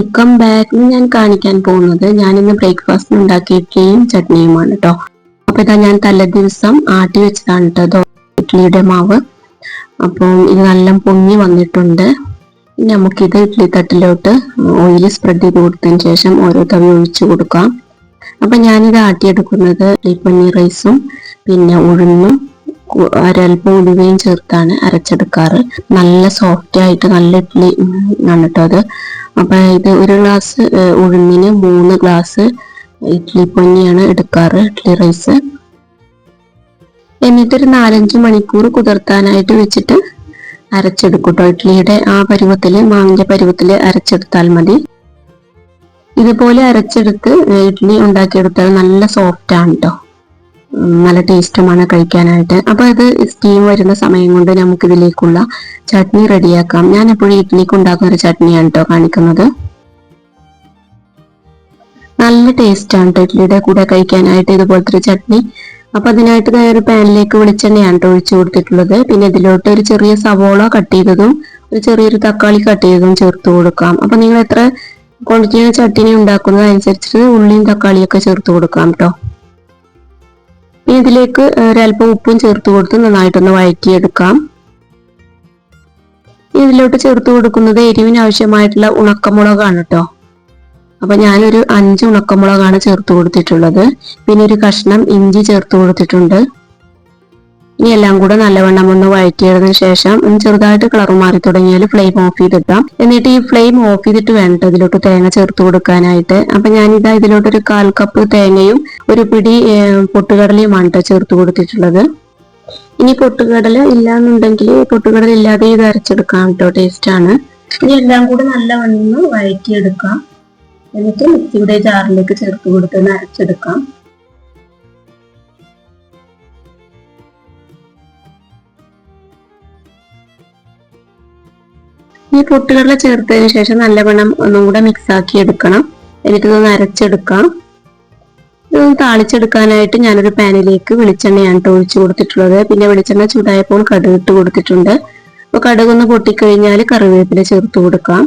Welcome back ഞാൻ കാണിക്കാൻ പോകുന്നത് ഞാൻ ഇന്ന് ബ്രേക്ക്ഫാസ്റ്റ് ഉണ്ടാക്കിയ ഇഡ്ഡലിയും ചട്നിയുമാണ് കേട്ടോ അപ്പൊ ഇതാ ഞാൻ തലേ ദിവസം ആട്ടി വെച്ചതാണ് കേട്ടോ ഇഡ്ഡലിയുടെ മാവ്. അപ്പം ഇത് നല്ല പൊങ്ങി വന്നിട്ടുണ്ട്. ഇനി നമുക്കിത് ഇഡ്ഡലി തട്ടിലോട്ട് ഓയിൽ സ്പ്രെഡ് ചെയ്ത് കൊടുത്തതിന് ശേഷം ഓരോ തവി ഒഴിച്ചു കൊടുക്കാം. അപ്പൊ ഞാനിത് ആട്ടിയെടുക്കുന്നത് പനീർ റൈസും പിന്നെ ഉഴുന്നും ഒരൽപ്പം ഉലുവയും ചേർത്താണ് അരച്ചെടുക്കാറ്. നല്ല സോഫ്റ്റ് ആയിട്ട് നല്ല ഇഡ്ഡലി ആണ് കേട്ടോ അത്. അപ്പൊ ഇത് ഒരു ഗ്ലാസ് ഉഴുന്നിന് മൂന്ന് ഗ്ലാസ് ഇഡ്ഡലി പൊന്നിയാണ് എടുക്കാറ് ഇഡ്ഡലി റൈസ് എന്നിട്ടൊരു നാലഞ്ച് മണിക്കൂർ കുതിർത്താനായിട്ട് വെച്ചിട്ട് അരച്ചെടുക്കും ഇഡ്ഡലിയുടെ ആ പരുവത്തിൽ മാങ്ങിന്റെ പരുവത്തിൽ അരച്ചെടുത്താൽ മതി. ഇതുപോലെ അരച്ചെടുത്ത് ഇഡ്ഡലി ഉണ്ടാക്കിയെടുത്താൽ നല്ല സോഫ്റ്റ് ആണ് കേട്ടോ നല്ല ടേസ്റ്റുമാണ് കഴിക്കാനായിട്ട്. അപ്പോൾ അത് സ്റ്റീം വരുന്ന സമയം കൊണ്ട് നമുക്ക് ഇതിലേക്കുള്ള ചട്നി റെഡിയാക്കാം. ഞാൻ എപ്പോഴും ഇഡ്ഡലിക്ക് ഉണ്ടാക്കുന്ന ഒരു ചട്നിയാണ് കേട്ടോ കാണിക്കുന്നത്. നല്ല ടേസ്റ്റാണ് കേട്ടോ ഇഡ്ഡലിയുടെ കൂടെ കഴിക്കാനായിട്ട് ഇതുപോലത്തെ ഒരു ചട്നി. അപ്പൊ അതിനായിട്ട് ഒരു പാനിലേക്ക് വെളിച്ചെണ്ണയാണ് കേട്ടോ ഒഴിച്ചു കൊടുത്തിട്ടുള്ളത്. പിന്നെ ഇതിലോട്ട് ഒരു ചെറിയ സവോള കട്ട് ചെയ്തതും ഒരു ചെറിയൊരു തക്കാളി കട്ട് ചെയ്തതും ചേർത്ത് കൊടുക്കാം. അപ്പൊ നിങ്ങൾ എത്ര ക്വാണ്ടിറ്റിയാണ് ചട്നി ഉണ്ടാക്കുന്നത് അനുസരിച്ചിട്ട് ഉള്ളിയും തക്കാളിയൊക്കെ ചേർത്ത് കൊടുക്കാം കേട്ടോ ഇതിലേക്ക് ഒരല്പം ഉപ്പും ചേർത്ത് കൊടുത്ത് നന്നായിട്ടൊന്ന് വഴറ്റിയെടുക്കാം. ഇതിലോട്ട് ചേർത്ത് കൊടുക്കുന്നത് എരിവിന് ആവശ്യമായിട്ടുള്ള ഉണക്കമുളകാണ് കേട്ടോ അപ്പൊ ഞാനൊരു അഞ്ച് ഉണക്കമുളകാണ് ചേർത്ത് കൊടുത്തിട്ടുള്ളത്. പിന്നെ ഒരു കഷ്ണം ഇഞ്ചി ചേർത്ത് കൊടുത്തിട്ടുണ്ട്. ഇനി എല്ലാം കൂടെ നല്ലവണ്ണം ഒന്ന് വഴറ്റിയതിനു ശേഷം ചെറുതായിട്ട് കളർ മാറി തുടങ്ങിയാൽ ഫ്ലെയിം ഓഫ് ചെയ്തിട്ടാം എന്നിട്ട് ഈ ഫ്ലെയിം ഓഫ് ചെയ്തിട്ട് വേണ്ട ട്ടോ ഇതിലോട്ട് തേങ്ങ ചേർത്ത് കൊടുക്കാനായിട്ട്. അപ്പൊ ഞാനിതാ ഇതിലോട്ട് ഒരു കാൽ കപ്പ് തേങ്ങയും ഒരു പിടി പൊട്ടുകടലയുമാണ് ചേർത്ത് കൊടുത്തിട്ടുള്ളത്. ഇനി പൊട്ടുകടല ഇല്ലാന്നുണ്ടെങ്കിൽ പൊട്ടുകടല ഇല്ലാതെ ഇത് അരച്ചെടുക്കാം കേട്ടോ ടേസ്റ്റ് ആണ്. ഇനി എല്ലാം കൂടെ നല്ലവണ്ണം വഴറ്റിയെടുക്കാം. എന്നിട്ട് മിക്സിയുടെ ജാറിലേക്ക് ചേർത്ത് കൊടുത്ത് അരച്ചെടുക്കാം. ഈ പൊട്ടുകടല ചേർത്തതിന് ശേഷം നല്ലവണ്ണം ഒന്നും കൂടെ മിക്സ് ആക്കി എടുക്കണം. എന്നിട്ട് ഇതൊന്ന് അരച്ചെടുക്കാം. ഇതൊന്ന് താളിച്ചെടുക്കാനായിട്ട് ഞാനൊരു പാനിലേക്ക് വെളിച്ചെണ്ണയാണ് ഒഴിച്ചു കൊടുത്തിട്ടുള്ളത്. പിന്നെ വെളിച്ചെണ്ണ ചൂടായപ്പോൾ കടുക് ഇട്ട് കൊടുത്തിട്ടുണ്ട്. അപ്പൊ കടുക് ഒന്ന് പൊട്ടിക്കഴിഞ്ഞാൽ കറിവേപ്പില ചേർത്ത് കൊടുക്കാം.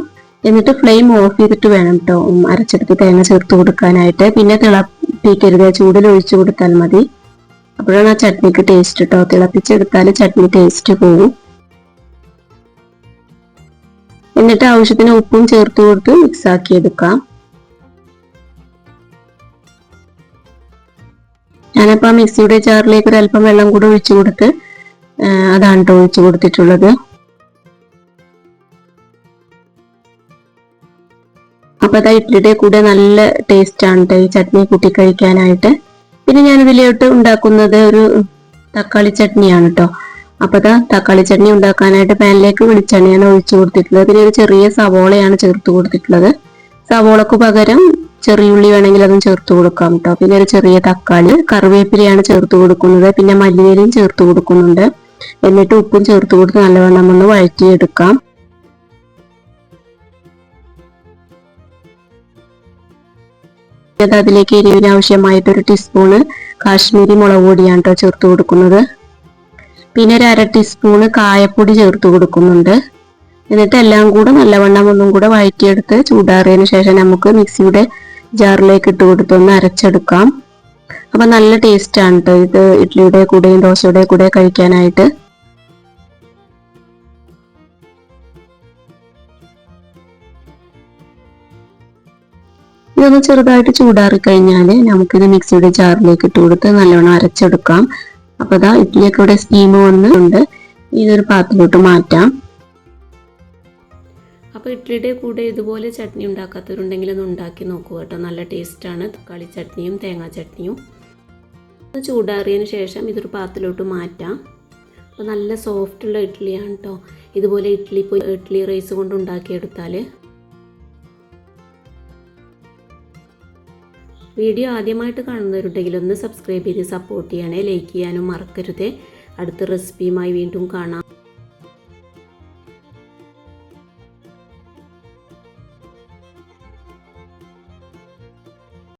എന്നിട്ട് ഫ്ലെയിം ഓഫ് ചെയ്തിട്ട് വേണം കേട്ടോ അരച്ചെടുത്ത് തേങ്ങ ചേർത്ത് കൊടുക്കാനായിട്ട്. പിന്നെ തിളപ്പിക്കരുത് ചൂടിൽ ഒഴിച്ചു കൊടുത്താൽ മതി. അപ്പോഴാണ് ആ ചട്നിക്ക് ടേസ്റ്റ് കേട്ടോ തിളപ്പിച്ചെടുത്താൽ ചട്നി ടേസ്റ്റ് പോകും എന്നിട്ട് ആവശ്യത്തിന് ഉപ്പും ചേർത്ത് കൊടുത്ത് മിക്സ് ആക്കി എടുക്കാം. ഞാനപ്പോൾ ആ മിക്സിയുടെ ജാറിലേക്ക് ഒരു അല്പം വെള്ളം കൂടെ ഒഴിച്ചു കൊടുത്ത് അതാണ് കേട്ടോ ഒഴിച്ചു കൊടുത്തിട്ടുള്ളത്. അപ്പൊ അതാ ഇഡ്ലിയുടെ കൂടെ നല്ല ടേസ്റ്റ് ആണ് കേട്ടോ ഈ ചട്നി കൂട്ടി കഴിക്കാനായിട്ട്. പിന്നെ ഞാൻ ഇതിലോട്ട് ഉണ്ടാക്കുന്നത് ഒരു തക്കാളി ചട്നിയാണ് കേട്ടോ അപ്പൊ ദാ തക്കാളി ചട്നി ഉണ്ടാക്കാനായിട്ട് പാനിലേക്ക് വെളിച്ചെണ്ണയാണ് ഒഴിച്ചു കൊടുത്തിട്ടുള്ളത്. പിന്നെ ഒരു ചെറിയ സവോളയാണ് ചേർത്ത് കൊടുത്തിട്ടുള്ളത്. സവോളക്ക് പകരം ചെറിയ ഉള്ളി വേണമെങ്കിൽ അതും ചേർത്ത് കൊടുക്കാം കേട്ടോ പിന്നെ ഒരു ചെറിയ തക്കാളി കറിവേപ്പിലയാണ് ചേർത്ത് കൊടുക്കുന്നത്. പിന്നെ മല്ലിയിലയും ചേർത്ത് കൊടുക്കുന്നുണ്ട്. എന്നിട്ട് ഉപ്പും ചേർത്ത് കൊടുത്ത് നല്ലവണ്ണം ഒന്ന് വഴറ്റിയെടുക്കാം. ഇത് അതിലേക്ക് എരിവിന് ആവശ്യമായിട്ട് ഒരു ടീസ്പൂണ് കാശ്മീരി മുളക് പൊടിയാണ് കേട്ടോ ചേർത്ത് കൊടുക്കുന്നത്. പിന്നെ ഒരു അര ടീസ്പൂണ് കായപ്പൊടി ചേർത്ത് കൊടുക്കുന്നുണ്ട്. എന്നിട്ട് എല്ലാം കൂടെ നല്ലവണ്ണം ഒന്നും കൂടെ വഴറ്റിയെടുത്ത് ചൂടാറിയതിന് ശേഷം നമുക്ക് മിക്സിയുടെ ജാറിലേക്ക് ഇട്ട് കൊടുത്തൊന്ന് അരച്ചെടുക്കാം. അപ്പം നല്ല ടേസ്റ്റാണ് കേട്ടോ ഇത് ഇഡ്ഡലിയുടെ കൂടെയും ദോശയുടെ കൂടെ കഴിക്കാനായിട്ട്. ഇതൊന്ന് ചെറുതായിട്ട് ചൂടാറി കഴിഞ്ഞാൽ നമുക്കിത് മിക്സിയുടെ ജാറിലേക്ക് ഇട്ട് കൊടുത്ത് നല്ലവണ്ണം അരച്ചെടുക്കാം. അപ്പൊ ഇതാ ഇഡ്ഡലിയൊക്കെ ഇവിടെ സ്റ്റീം വന്നിട്ടുണ്ട്. ഇതൊരു പാത്രത്തിലോട്ട് മാറ്റാം. അപ്പോൾ ഇഡ്ഡലിയുടെ കൂടെ ഇതുപോലെ ചട്നി ഉണ്ടാക്കാത്തവരുണ്ടെങ്കിൽ ഒന്ന് ഉണ്ടാക്കി നോക്കൂ കേട്ടോ. നല്ല ആണ്. തക്കാളി ചട്നിയും തേങ്ങാ ചട്നിയും. ചൂടാറിയതിന് ശേഷം ഇതൊരു പാത്രത്തിലോട്ട് മാറ്റാം. അപ്പോൾ നല്ല സോഫ്റ്റ് ഉള്ള ഇഡ്ഡലിയാണ് കേട്ടോ ഇതുപോലെ ഇഡ്ഡലി ഇഡ്ഡലി റൈസ് കൊണ്ട് ഉണ്ടാക്കിയെടുത്താൽ വീഡിയോ ആദ്യമായിട്ട് കാണുന്നവരുണ്ടെങ്കിൽ ഒന്ന് സബ്സ്ക്രൈബ് ചെയ്ത് സപ്പോർട്ട് ചെയ്യണേ ലൈക്ക് ചെയ്യാനും മറക്കരുതേ. അടുത്ത റെസിപ്പിയുമായി വീണ്ടും കാണാം.